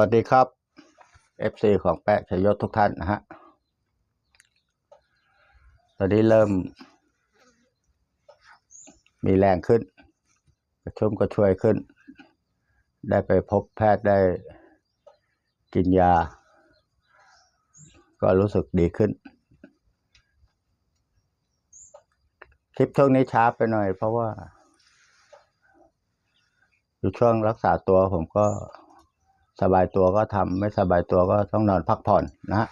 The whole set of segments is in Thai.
วัสดีครับ FC ของแปะชยศทุกท่านนะฮะ ตอนนี้เริ่ม มีแรงขึ้น กระชุ่มกระชวยขึ้น ได้ไปพบแพทย์ได้กินยา ก็รู้สึกดีขึ้น คลิปช่วงนี้ช้าไปหน่อยเพราะว่า อยู่ช่วงรักษาตัวผมก็ สบายตัวก็ทำไม่สบายตัวก็ต้องนอนพักผ่อนนะ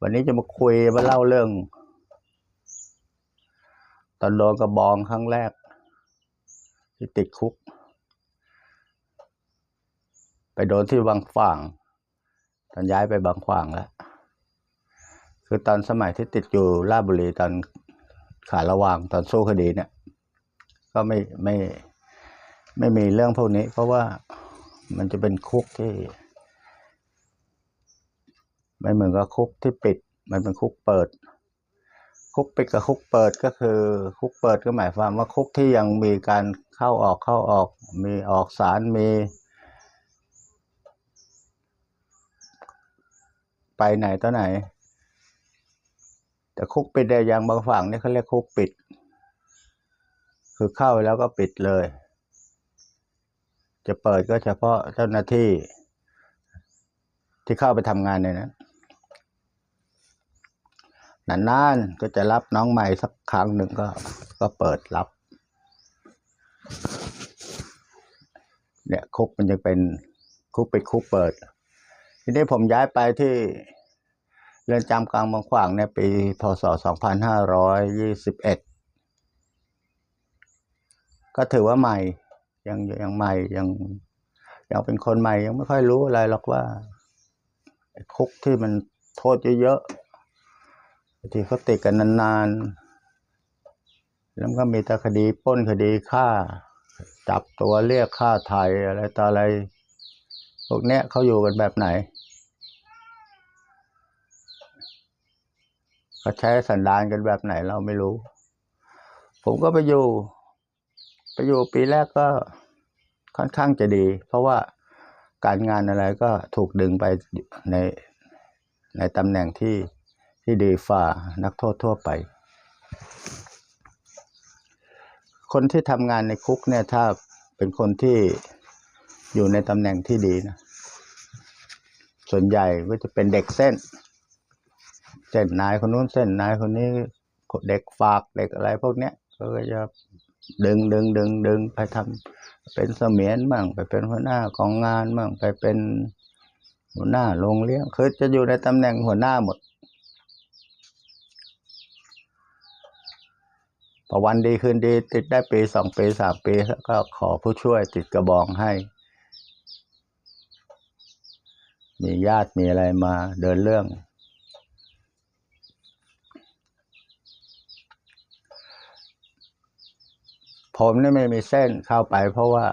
วันนี้จะมาคุยมาเล่าเรื่อง ตอนโดนกระบองครั้งแรก ที่ติดคุก ไปโดนที่บางฝางตอนย้ายไปบางขวางแล้ว คือตอนสมัยที่ติดอยู่ราชบุรีตอนขาระวางตอนสู้คดีเนี่ย ก็ไม่ไม่ไไม่มีเรื่องพวกนี้ เพราะว่ามันจะเป็นคุกที่ไม่เหมือนกับคุกที่ปิด มันเป็นคุกเปิด คุกปิดกับคุกเปิดก็คือ คุกเปิดก็หมายความว่าคุกที่ยังมีการเข้าออกเข้าออก มีออกสารมีไปไหนต่อไหน แต่คุกปิดได้ยังบางฝั่งนี่เขาเรียกคุกปิด คือเข้าแล้วก็ปิดเลย จะเปิดก็เฉพาะเจ้าหน้าที่ ที่เข้าไปทำงานในนั้นนานๆก็จะรับน้องใหม่สักครั้งหนึ่งก็ ก็เปิดรับ เนี่ยคุกมันยังเป็นคุกปิดคุกเปิด ทีนี้ผมย้ายไปที่เรือนจำกลางบางขวางในปี พศ 2521 ก็ถือว่าใหม่ ยังยังใหม่ยังยังเป็นคนใหม่ยังไม่ค่อยรู้อะไรหรอกว่าคุกที่มันโทษเยอะๆที่เขาติดกันนานๆ แล้วก็มีแต่คดีป้นคดีฆ่า จับตัวเรียกค่าไทยอะไรต่ออะไร พวกเนี้ยเขาอยู่กันแบบไหนเขาใช้สันดานกันแบบไหนเราไม่รู้ ผมก็ไปอยู่ ไปอยู่ปีแรกก็ค่อนข้างจะดี เพราะว่าการงานอะไรก็ถูกดึงไปในในตำแหน่งที่ที่ดีฝ่านักโทษทั่วไป คนที่ทำงานในคุกเนี่ยถ้าเป็นคนที่อยู่ในตำแหน่งที่ดีนะ ส่วนใหญ่ก็จะเป็นเด็กเส้น เส้นนายคนนู้นเส้นนายคนนี้เด็กฝากเด็กอะไรพวกเนี้ยก็จะ ดึงดึงดึงดึงไปทำเป็นเสมียนมั่งไปเป็นหัวหน้าของงานมั่งไปเป็นหัวหน้าโรงเลี้ยงคือจะอยู่ในตำแหน่งหัวหน้าหมดพอวันดีคืนดีติดได้ปีสองปีสามปีแล้วก็ขอผู้ช่วยติดกระบองให้ มีญาติมีอะไรมาเดินเรื่อง ผมนี่ไม่มีเส้นเข้าไป เพราะว่า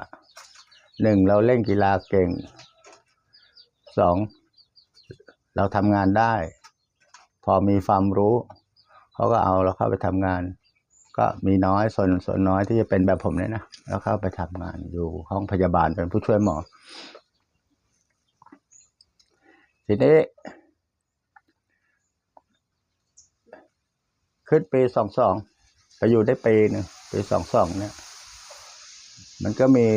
หนึ่งเราเล่นกีฬาเก่งสองเราทำงานได้ พอมีความรู้ เขาก็เอาเราเข้าไปทำงาน ก็มีน้อยส่วนส่วนน้อยที่จะเป็นแบบผมเนี่ยนะแล้วเข้าไปทำงานอยู่ห้องพยาบาลเป็นผู้ช่วยหมอ ทีนี้ขึ้นปีสองสอง ไปอยู่ได้ปีหนึ่งปีสองสองเนี่ย มันก็มี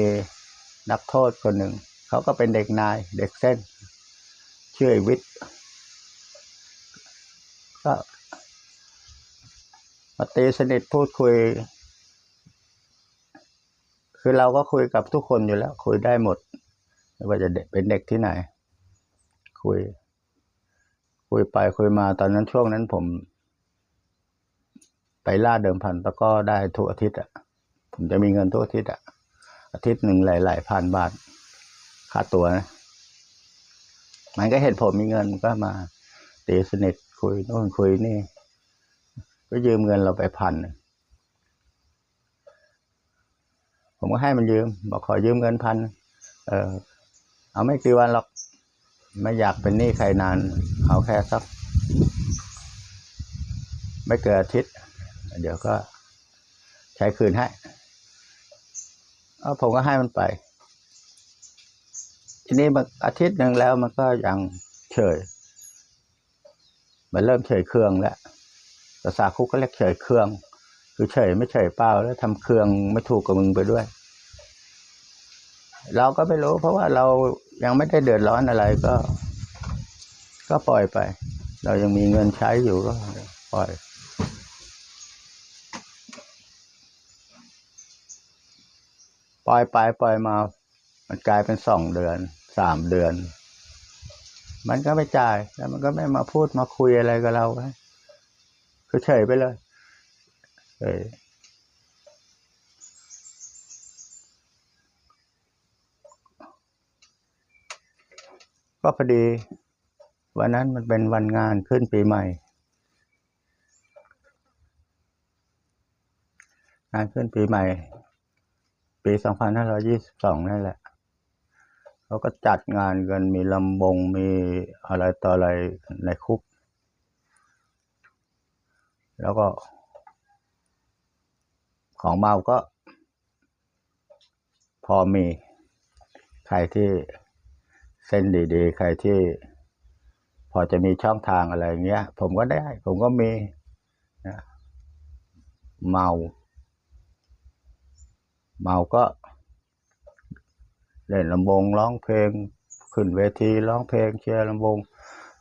นักโทษคนหนึ่ง เขาก็เป็นเด็กนาย เด็กเส้น ชื่อไอวิทย์ก็มาตีสนิทพูดคุย คือเราก็คุยกับทุกคนอยู่แล้ว คุยได้หมดไม่ว่าจะเด็กเป็นเด็กที่ไหน คุย คุยไปคุยมาตอนนั้นช่วงนั้นผม ไปล่าเดิมพันตะกร้อได้ทุกอาทิตย์อะ ผมจะมีเงินทุกอาทิตย์อะ อาทิตย์หนึ่งหลายๆพันบาท ค่าตัวนะ มันก็เห็นผมมีเงินก็มาตีสนิทคุยโน่นคุยนี่ ก็ยืมเงินเราไปพันผมก็ให้มันยืม บอกขอยืมเงินพันเออเอาไม่กี่วันหรอกไม่อยากเป็นหนี้ใครนาน เอาแค่สัก ไม่เกินอาทิตย์ เดี๋ยวก็ใช้คืนให้ผมก็ให้มันไป ทีนี้อาทิตย์หนึ่งแล้วมันก็ยังเฉย มันเริ่มเฉยเครื่องแล้วภาษาคุกก็เรียกเฉยเครื่อง คือเฉยไม่เฉยเปล่าแล้วทำเครื่องไม่ถูกกับมึงไปด้วย เราก็ไม่รู้เพราะว่าเรายังไม่ได้เดือดร้อนอะไรก็ ก็ปล่อยไป เรายังมีเงินใช้อยู่ก็ปล่อย ล่อยไปปล่อยมา มันกลายเป็นสองเดือนสามเดือน มันก็ไม่จ่ายแล้วมันก็ไม่มาพูดมาคุยอะไรกับเราคือเฉยไปเลยเออก็พอดี วันนั้นมันเป็นวันงานขึ้นปีใหม่ งานขึ้นปีใหม่ ปีสองพันห้าร้อยี่สิบสองนั่นแหละเขาก็จัดงานกันมีลำบงมีอะไรต่ออะไรในคุก แล้วก็ ของเมาก็ พอมี ใครที่เส้นดีๆ ใครที่พอจะมีช่องทางอะไรเงี้ย ผมก็ได้ ผมก็มีนะเมา เมาก็เล่นลำวงร้องเพลง ขึ้นเวทีร้องเพลงเชียร์ลำวง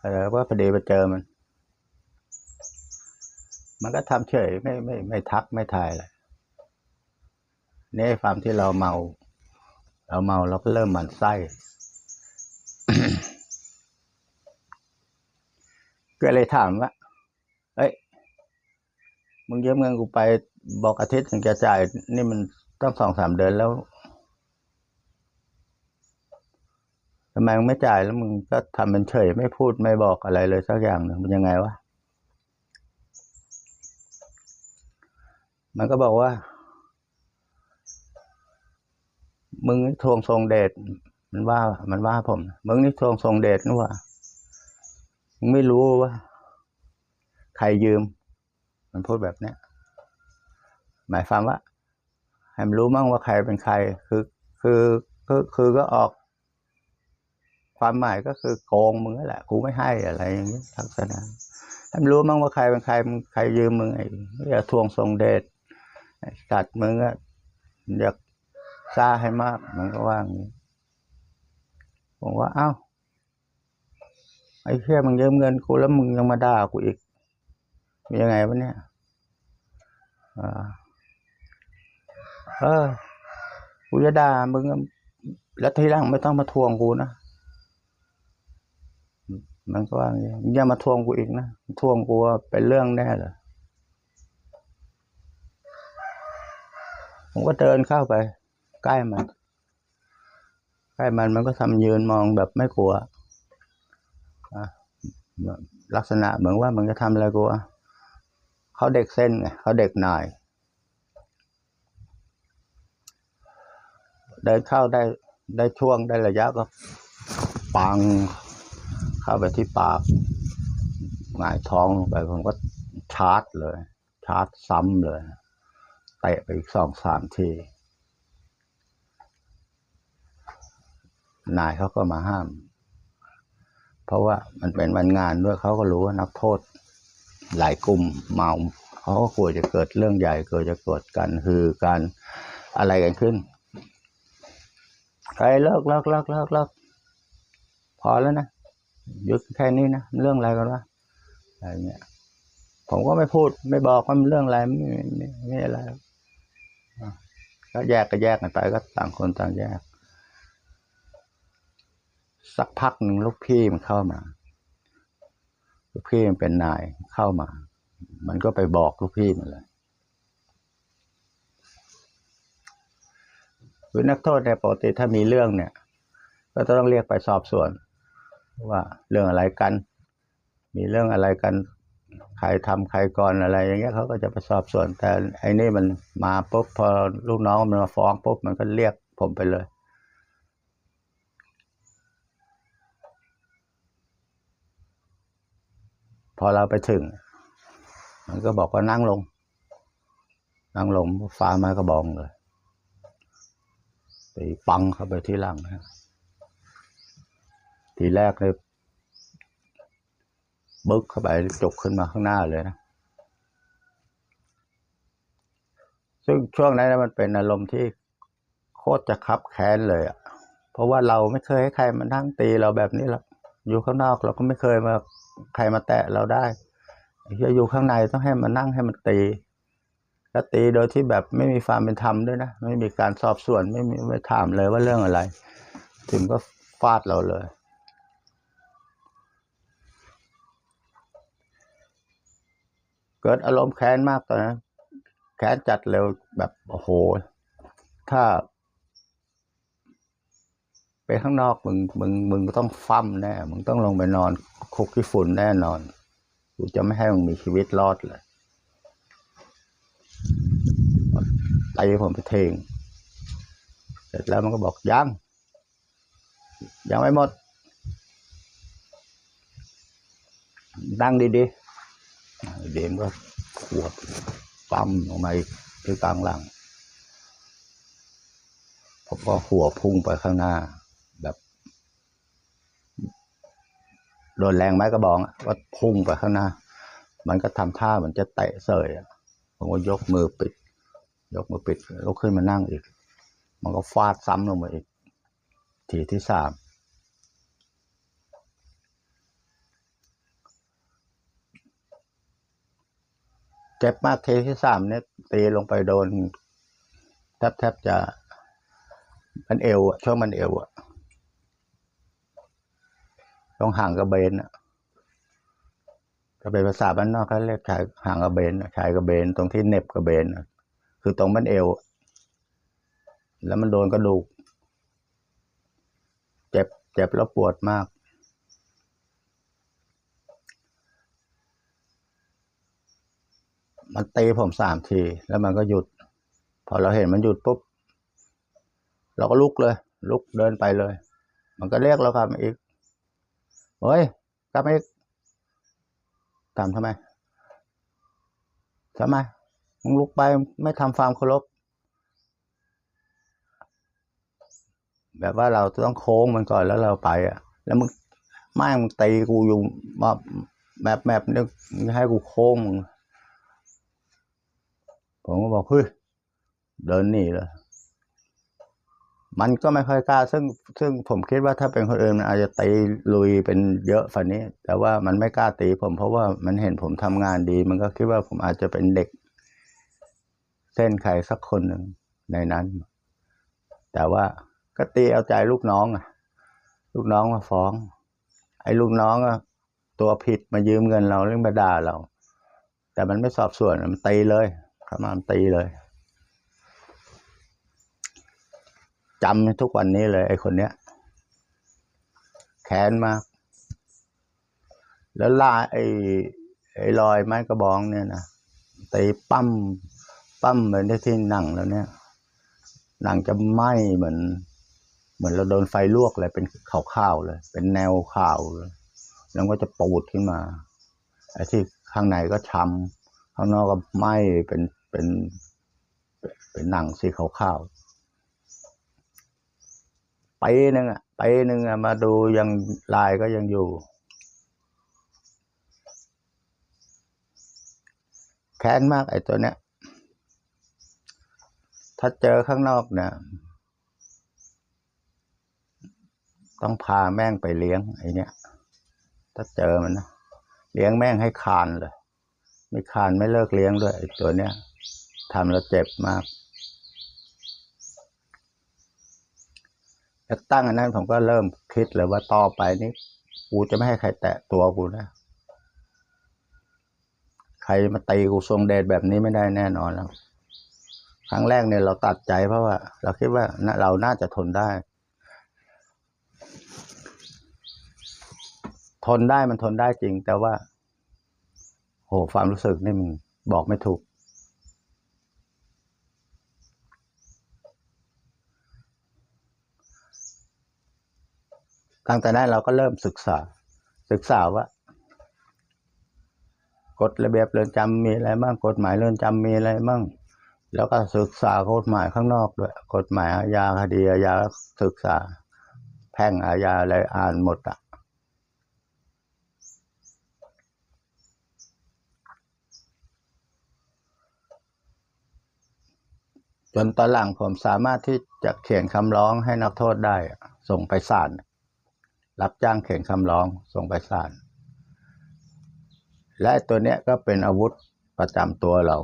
อะไรก็พอดีไปเจอมัน มันก็ทำเฉยไม่ไม่ไม่ทักไม่ทายอะไรนี่ความที่เราเมา เราเมาเราก็เริ่มหมันไส้ก็เลยถามว่าเอ้ย มึงยืมเงินกูไปบอกอาทิตย์ถึงจะจ่าย นี่มัน ต้องสองสามเดือนแล้วทำไมมึงไม่จ่ายแล้วมึงก็ทำเป็นเฉยไม่พูดไม่บอกอะไรเลยสักอย่างหนึ่งมันยังไงวะมันก็บอกว่า มึงนี่ทวงทรงเดชมันว่า มันว่าผม มึงนี่ทวงทรงเดชนี่ว่ามึงไม่รู้ว่าใครยืม มันพูดแบบเนี้ยหมายความว่า ให้มันรู้มั่งว่าใครเป็นใคร คือคือคือคือก็ออก ความหมายก็คือโกงมึงแหละกูไม่ให้อะไรอย่างนี้ทักษณะให้มันรู้มั่งว่าใครเป็นใครมึงใครยืมมึงไอ้อย่าทวงทรงเดชไอ้สัตว์มึงอะอยากซาให้มากมันก็ว่าอย่างนี้ผมว่าเอ้าไอ้แค่มึงยืมเงินกูแล้วมึงยังมาด่ากูอีกมียังไงวะเนี่ยอ่า เออ กูจะด่ามึง แล้วทีหลังไม่ต้องมาทวงกูนะ มันก็ว่าอย่างนี้มึงอย่ามาทวงกูอีกนะ ทวงกูว่าเป็นเรื่องแน่เลยผมก็เดินเข้าไป ใกล้มัน ใกล้มันมันก็ทำยืนมองแบบไม่กลัวลักษณะเหมือนว่ามันจะทำอะไรกูอะเขาเด็กเส้นไงเขาเด็กหน่าย เดินเข้าได้ได้ช่วงได้ระยะก็ปังเข้าไปที่ปากหงายท้องลงไปผมก็ชาร์จเลย ชาร์จซ้ำเลยเตะไปอีกสองสามทีนายเขาก็มาห้าม เพราะว่ามันเป็นวันงานด้วยเขาก็รู้ว่านักโทษหลายกลุ่มเมาเขาก็กลัวจะเกิดเรื่องใหญ่เกิดจะเกิดกันคือการอะไรกันขึ้น ใครเลิกเลิกเลิกเลิกเลิกพอแล้วนะหยุดแค่นี้นะเรื่องอะไรกันวะอะไรเงี้ยผมก็ไม่พูด ไม่บอกว่ามันเรื่องอะไรไม่ไม่ไม่อะไรก็แยกก็แยกกันไปก็ต่างคนต่างแยก สักพักหนึ่งลูกพี่มันเข้ามา ลูกพี่มันเป็นนายเข้ามา มันก็ไปบอกลูกพี่มันเลย คือนักโทษเนี่ยปกติถ้ามีเรื่องเนี่ย ก็จะต้องเรียกไปสอบสวน ว่าเรื่องอะไรกัน มีเรื่องอะไรกันใครทำใครก่อนอะไร อย่างเงี้ยเขาก็จะไปสอบสวน แต่ไอ้นี่มันมาปุ๊บพอลูกน้องมันมาฟ้องปุ๊บมันก็เรียกผมไปเลยพอเราไปถึง มันก็บอกว่านั่งลง นั่งลงฟ้าม้กระบองเลย ตีปังเข้าไปที่หลังนะทีแรกเลยบึกเข้าไปจกขึ้นมาข้างหน้าเลยนะ ซึ่งช่วงนั้นนะมันเป็นอารมณ์ที่โคตรจะคับแค้นเลยอะ่ะ เพราะว่าเราไม่เคยให้ใครมานั่งตีเราแบบนี้หรอกอยู่ข้างนอกเราก็ไม่เคยมาใครมาแตะเราได้จะอยู่ข้างในต้องให้มันนั่งให้มันตี แล้วตีโดยที่แบบไม่มีความเป็นธรรมด้วยนะ ไม่มีการสอบสวนไม่มีไม่ถามเลยว่าเรื่องอะไร ถึงก็ฟาดเราเลย เกิดอารมณ์แค้นมากตอนนั้นแค้นจัดเร็วแบบโอ้โห ถ้าไปข้างนอกมึงมึงมึงต้องฟั่มแน่ มึงต้องลงไปนอนคุกขี้ฝุ่นแน่นอน กูจะไม่ให้มึงมีชีวิตรอดเลย ตีผมไปเทงเสร็จแล้วมันก็บอกยังยังไม่หมดนั่งดีๆเดมก็ขวบปั๊มออกมาที่กลางหลังผมก็หัวพุ่งไปข้างหน้า แบบโดนแรงไม้กระบองก็พุ่งไปข้างหน้า มันก็ทำท่าเหมือนจะเตะเสยอะ ผมก็ยกมือปิด ยกมือปิดลุกขึ้นมานั่งอีก มันก็ฟาดซ้ำลงมาอีก ทีที่สามเจ็บมากทีที่สามเนี่ยตีลงไปโดน แทบแทบจะมันเอวอะช่วงมันเอวอะต้องห่างกระเบนอะ ก็เป็นภาษาบ้านนอกเขาเรียกชายห่างกระเบนชายกระเบนตรงที่เน็บกระเบนคือตรงมันเอว แล้วมันโดนกระดูก เจ็บเจ็บแล้วปวดมาก มันตีผมสามที แล้วมันก็หยุด พอเราเห็นมันหยุดปุ๊บ เราก็ลุกเลย ลุกเดินไปเลย มันก็เรียกเรากลับมาอีกเฮ้ยกลับมาอีก ตามทำไมทำไมมึงลุกไปไม่ทำความเคารพแบบว่าเราต้องโค้งมันก่อนแล้วเราไปอะ แล้วมึงไม่มึงตีกูอยู่มาแบบแบบนึกให้กูโค้งมึงผมก็บอกเฮ้ยเดินหนีเลย มันก็ไม่ค่อยกล้า ซึ่งซึ่งผมคิดว่าถ้าเป็นคนอื่นมันอาจจะตีลุยเป็นเยอะฝันนี้ แต่ว่ามันไม่กล้าตีผม เพราะว่ามันเห็นผมทำงานดี มันก็คิดว่าผมอาจจะเป็นเด็ก เส้นใครสักคนหนึ่งในนั้น แต่ว่าก็ตีเอาใจลูกน้องอะ ลูกน้องมาฟ้อง ไอ้ลูกน้องอะตัวผิดมายืมเงินเราเรื่องมาด่าเรา แต่มันไม่สอบสวนมันตีเลยขมามันตีเลย จำทุกวันนี้เลย ไอ้คนเนี้ยแค้นมาก แล้วล่าไอ้ไอ้รอยไม้กระบองเนี่ยนะตีปั้มปั้มเหมือนที่หนังแล้วเนี่ยหนังจะไหม้เหมือน เหมือนเราโดนไฟลวกเลยเป็นขาวๆเลย เป็นแนวขาวเลยแล้วก็จะปูดขึ้นมาไอ้ที่ข้างในก็ช้ำข้างนอกก็ไหม้เป็นเป็น เป็นหนังสีขาวๆ ปีหนึ่งอะปีหนึ่งอะมาดูยังลายก็ยังอยู่ แค้นมากไอ้ตัวเนี้ย ถ้าเจอข้างนอกเนี่ยต้องพาแม่งไปเลี้ยงไอ้เนี้ยถ้าเจอมันนะเลี้ยงแม่งให้คานเลย ไม่คานไม่เลิกเลี้ยงด้วยไอ้ตัวเนี้ยทำแล้วเจ็บมาก แล้วตั้งอันนั้นผมก็เริ่มคิดเลยว่าต่อไปนี้กูจะไม่ให้ใครแตะตัวกูนะใครมาตีกูทรงเดชแบบนี้ไม่ได้แน่นอนแล้ว ครั้งแรกเนี่ยเราตัดใจเพราะว่า เราคิดว่าน่าเราน่าจะทนได้ ทนได้มันทนได้จริง แต่ว่า โหความรู้สึกนี่มันบอกไม่ถูก ตั้งแต่นั้นเราก็เริ่มศึกษา ศึกษาว่ากฎระเบียบเรือนจำมีอะไรบ้างกฎหมายเรือนจำมีอะไรบ้างแล้วก็ศึกษากฎหมายข้างนอกด้วยกฎหมายอาญาคดีอาญาศึกษา แพ่งอาญาอะไรอ่านหมดอะจนตอนหลังผมสามารถที่จะเขียนคำร้องให้นักโทษได้ ส่งไปศาล รับจ้างเขียนคำร้องส่งไปศาลและตัวเนี้ยก็เป็นอาวุธประจำตัวเรา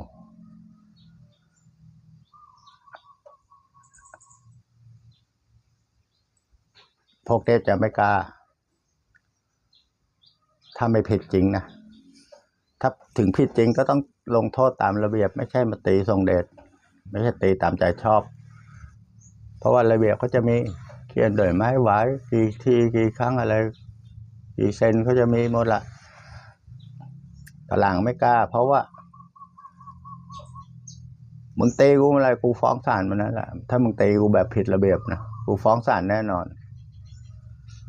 พวกเทพจะไม่กล้า ถ้าไม่ผิดจริงนะ ถ้าถึงผิดจริงก็ต้องลงโทษตามระเบียบ ไม่ใช่มาตีทรงเดช ไม่ใช่ตีตามใจชอบ เพราะว่าระเบียบเขาจะมี ขียนโดยไม้หวายกี่ทีกี่ครั้งอะไรกี่เซนเขาจะมีหมดละฝรั่งไม่กล้า เพราะว่ามึงตีกูอะไรกูฟ้องศาลมันนั่นแหละถ้ามึงตีกูแบบผิดระเบียบนะกูฟ้องศาลแน่นอน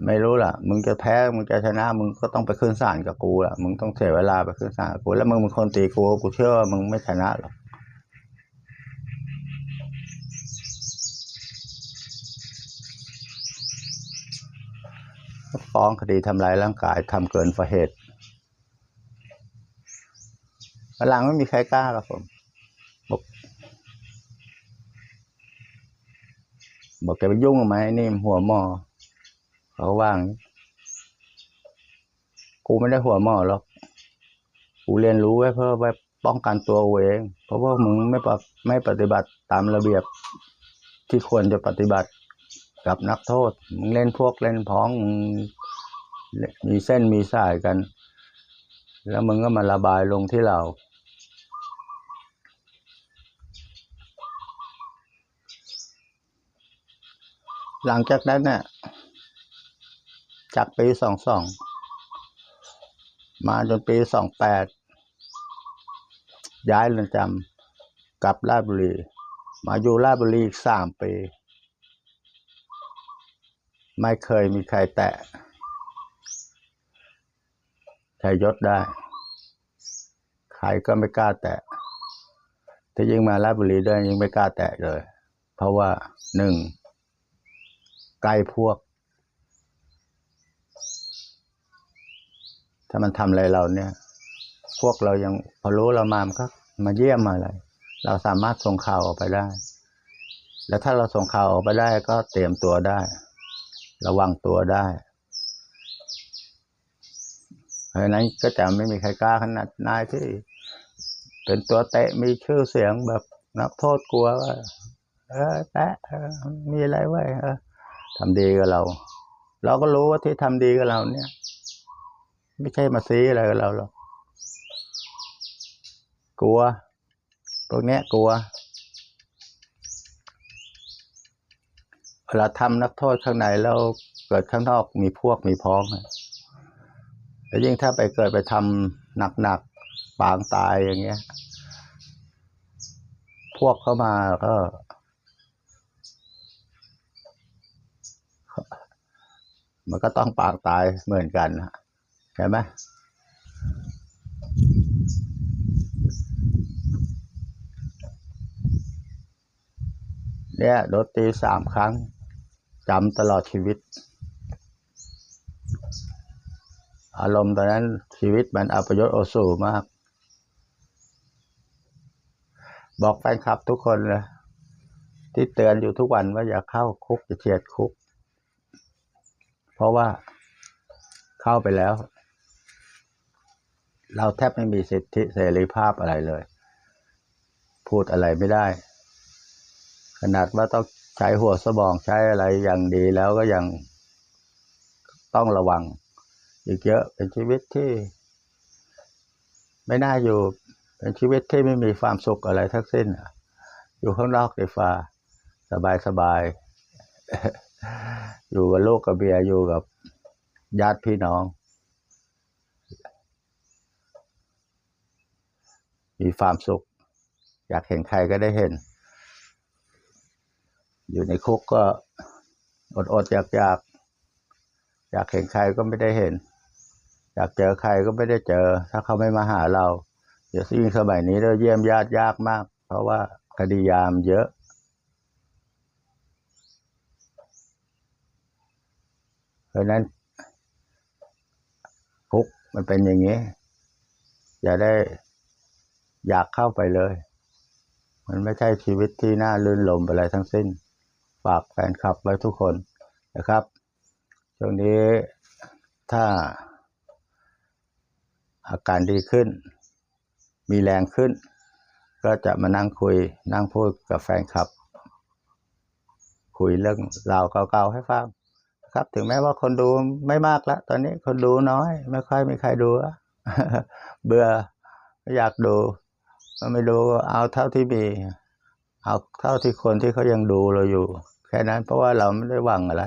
ไม่รู้ล่ะ มึงจะแพ้มึงจะชนะ มึงก็ต้องไปขึ้นศาลกับกูล่ะมึงต้องเสียเวลาไปขึ้นศาลกับกู แล้วมึงเป็นคนตีกูกูเชื่อว่ามึงไม่ชนะหรอก ฟ้องคดีทำลายร่างกายทำเกินฝ่าเหตุฝรั่งไม่มีใครกล้าหรอกผมบอกบอกแกไปยุ่งกับไหมนี่มันหัวหมอเขาว่าง กูไม่ได้หัวหมอหรอก กูเรียนรู้ไว้เพื่อไว้ป้องกันตัวเอง เพราะว่ามึงไม่ปไม่ปฏิบัติตามระเบียบที่ควรจะปฏิบัติ กับนักโทษมึงเล่นพวกเล่นพ้องมึงมีเส้นมีสายกัน แล้วมึงก็มาระบายลงที่เรา หลังจากนั้นเนี่ยจากปีสองสองมาจนปีสองแปดย้ายเรือนจำกลับราชบุรี มาอยู่ราชบุรีอีกสามปี ไม่เคยมีใครแตะ ใครยศได้ ใครก็ไม่กล้าแตะ ถ้ายิ่งมาราบุรีด้วยยิ่งไม่กล้าแตะเลย เพราะว่าหนึ่งใกล้พวก ถ้ามันทำอะไรเราเนี่ย พวกเรายังพอรู้เรามามก็มาเยี่ยมมาอะไร เราสามารถส่งข่าวออกไปได้ แล้วถ้าเราส่งข่าวออกไปได้ก็เตรียมตัวได้ ระวังตัวได้ เพราะนั้นก็จะไม่มีใครกล้าขนาดนายที่ เป็นตัวเตะมีชื่อเสียงแบบนักโทษกลัวว่าเออแตะมีอะไรไว้เออทำดีกับเรา เราก็รู้ว่าที่ทำดีกับเราเนี่ย ไม่ใช่มาซีอะไรกับเราหรอกกลัวพวกเนี้ยกลัว เวลาทำนักโทษข้างในแล้วเกิดข้างนอกมีพวกมีพ้องแล้วยิ่งถ้าไปเกิดไปทำหนักๆปางตายอย่างเงี้ย พวกเข้ามาก็มันก็ต้องปางตายเหมือนกันใช่ไหมเนี่ยโดนตีสามครั้ง จำตลอดชีวิต อารมณ์ตอนนั้นชีวิตมันอัปยศโอสูมาก บอกแฟนคลับทุกคนเลยที่เตือนอยู่ทุกวันว่าอย่าเข้าคุกอย่าเฉียดคุก เพราะว่าเข้าไปแล้ว เราแทบไม่มีสิทธิเสรีภาพอะไรเลย พูดอะไรไม่ได้ ขนาดว่าต้อง ใช้หัวสมองใช้อะไรอย่างดีแล้วก็ยังต้องระวังอีกเยอะเป็นชีวิตที่ ไม่น่าอยู่เป็นชีวิตที่ไม่มีความสุขอะไรทั้งสิ้นอยู่ข้างนอกดีฟ้าสบายสบายๆอยู่กับลูกกับเบียร์อยู่กับญาติพี่น้อง มีความสุข อยากเห็นใครก็ได้เห็น อยู่ในคุกก็อดอดอยากอยากอยากเห็นใครก็ไม่ได้เห็น อยากเจอใครก็ไม่ได้เจอ ถ้าเขาไม่มาหาเราเดี๋ยวยิ่งสมัยนี้เราเยี่ยมญาติยากมาก เพราะว่าคดียามเยอะ เพราะฉะนั้นคุกมันเป็นอย่างนี้ อย่าได้อยากเข้าไปเลย มันไม่ใช่ชีวิตที่น่าลื่นลมอะไรทั้งสิ้น ฝากแฟนคลับไว้ทุกคนนะครับช่วงนี้ถ้าอาการดีขึ้น มีแรงขึ้น ก็จะมานั่งคุยนั่งพูดกับแฟนคลับ คุยเรื่องราวเก่าๆให้ฟังครับ ถึงแม้ว่าคนดูไม่มากแล้วตอนนี้คนดูน้อย ไม่ค่อยมีใครดูเบื่อไม่อยากดู ไม่ดูเอาเท่าที่มี เอาเท่าที่คนที่เขายังดูเราอยู่ แค่นั้นเพราะว่าเราไม่ได้หวังอะไร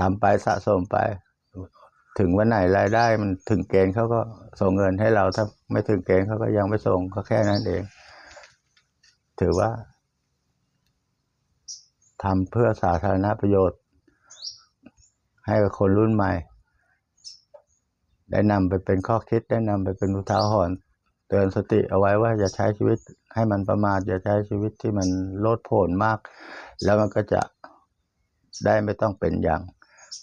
ทำไปสะสมไป ถึงวันไหนรายได้มันถึงเกณฑ์เขาก็ส่งเงินให้เราถ้าไม่ถึงเกณฑ์เขาก็ยังไม่ส่งก็แค่นั้นเอง ถือว่าทำเพื่อสาธารณประโยชน์ ให้กับคนรุ่นใหม่ ได้นำไปเป็นข้อคิดได้นำไปเป็นอุทาหรณ์ เตือนสติเอาไว้ว่าอย่าใช้ชีวิตให้มันประมาทอย่าใช้ชีวิตที่มันโลดโผนมาก แล้วมันก็จะได้ไม่ต้องเป็นอย่าง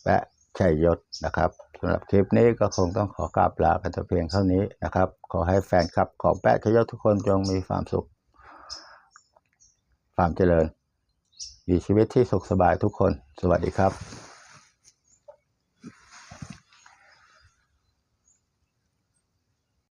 แปะชัยยศนะครับสำหรับคลิปนี้ก็คงต้องขอกราบลากันแต่เพียงเท่านี้นะครับ ขอให้แฟนคลับของแปะชัยยศทุกคนจงมีความสุข ความเจริญมีชีวิตที่สุขสบายทุกคน สวัสดีครับ